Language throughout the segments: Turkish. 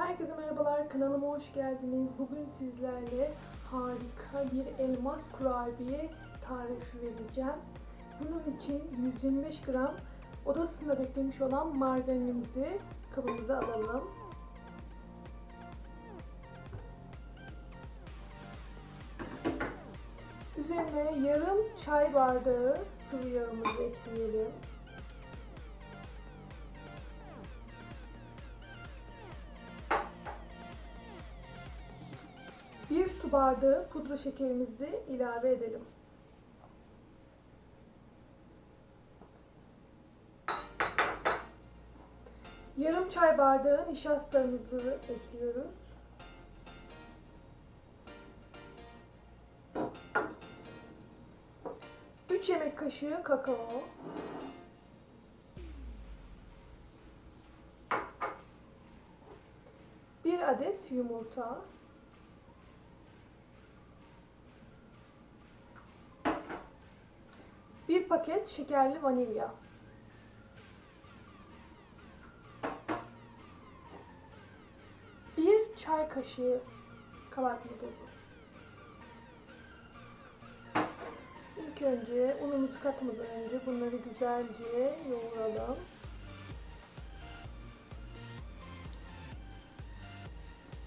Herkese merhabalar, kanalıma hoş geldiniz. Bugün sizlerle harika bir elmas kurabiye tarifi vereceğim. Bunun için 125 gram odasında beklemiş olan margarinimizi kabımıza alalım. Üzerine yarım çay bardağı sıvı yağımızı ekleyelim. Bir su bardağı pudra şekerimizi ilave edelim. Yarım çay bardağı nişastamızı ekliyoruz. Üç yemek kaşığı kakao. Bir adet yumurta. Bir paket şekerli vanilya. Bir çay kaşığı kabartma tozu. İlk önce unumuzu katmadan önce bunları güzelce yoğuralım.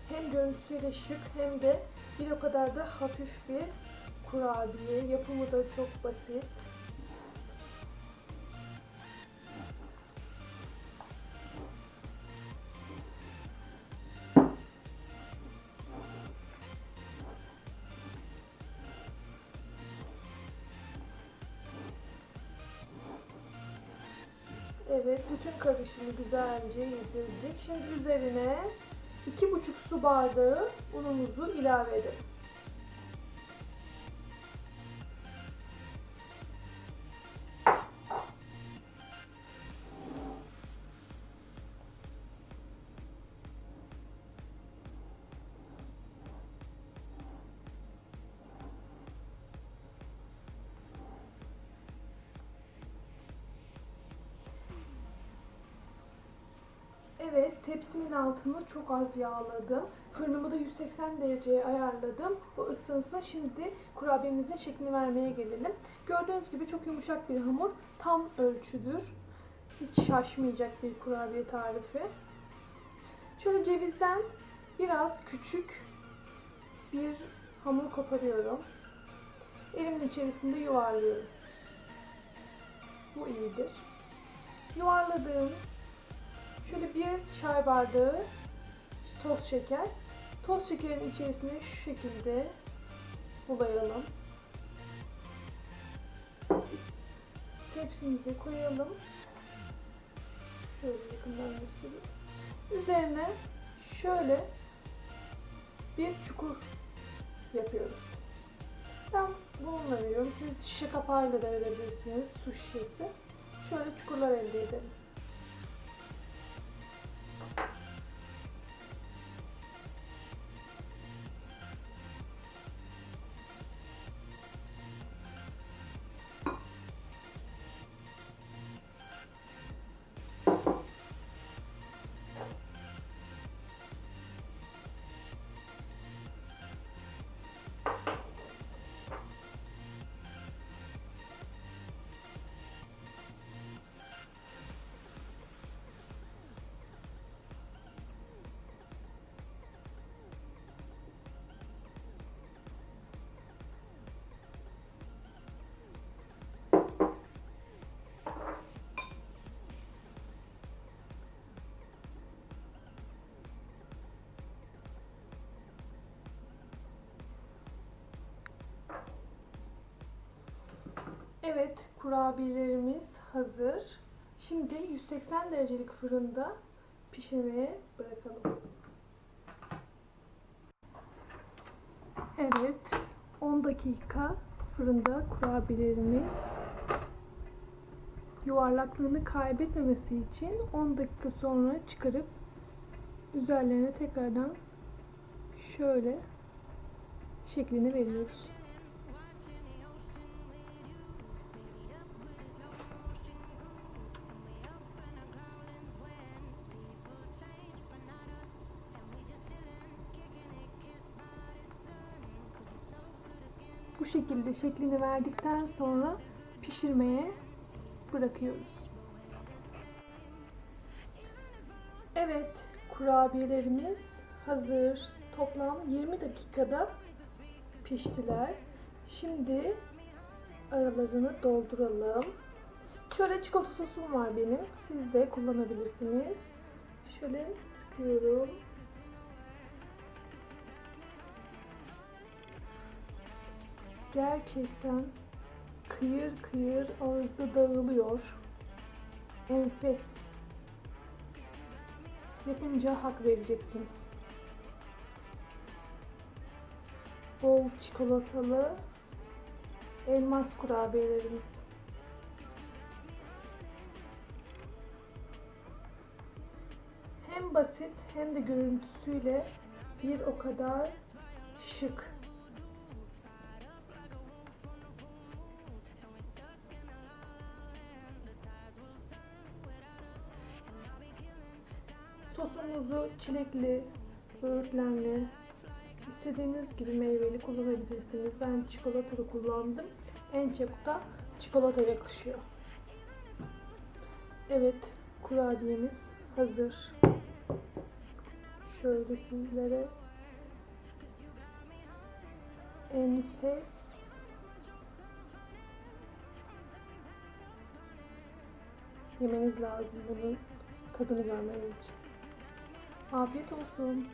Hem görüntüsüyle şık hem de bir o kadar da hafif bir kurabiye. Yapımı da çok basit. Evet, bütün karışımı güzelce yedirdik. Şimdi üzerine 2,5 su bardağı unumuzu ilave edelim. Evet, tepsimin altını çok az yağladım. Fırınımı da 180 dereceye ayarladım. O ısınsın. Şimdi kurabiyemizin şeklini vermeye gelelim. Gördüğünüz gibi çok yumuşak bir hamur. Tam ölçüdür. Hiç şaşmayacak bir kurabiye tarifi. Şöyle cevizden biraz küçük bir hamur koparıyorum. Elimin içerisinde yuvarlıyorum. Bu iyidir. Yuvarladığım çay bardağı toz şeker. Toz şekerin içerisine şu şekilde bulayalım. Tepsimize koyalım. Şöyle yakından göstereyim. Üzerine şöyle bir çukur yapıyoruz. Ben bununla. Siz şişe kapağıyla da verebilirsiniz. Su şişesi. Şöyle çukurlar elde edelim. Kurabiyelerimiz hazır. Şimdi 180 derecelik fırında pişirmeye bırakalım. Evet, 10 dakika fırında kurabiyelerimiz yuvarlaklığını kaybetmemesi için 10 dakika sonra çıkarıp üzerlerine tekrardan şöyle şeklini veriyoruz. Şekilde şeklini verdikten sonra pişirmeye bırakıyoruz. Evet, kurabiyelerimiz hazır. Toplam 20 dakikada piştiler. Şimdi aralarını dolduralım. Şöyle çikolata sosum var benim. Siz de kullanabilirsiniz. Şöyle sıkıyorum. Gerçekten kıyır kıyır ağızda dağılıyor. Enfes. Yapınca hak vereceksiniz. Bol çikolatalı elmas kurabiyelerimiz. Hem basit hem de görüntüsüyle bir o kadar şık. Sosumuzu çilekli, böğürtlenli, istediğiniz gibi meyveli kullanabilirsiniz. Ben çikolatalı kullandım. En çok da çikolata yakışıyor. Evet, kurabiyemiz hazır. Şöyle sizlere enfes yemeniz lazım bunun tadını görmeniz için. Afiyet olsun.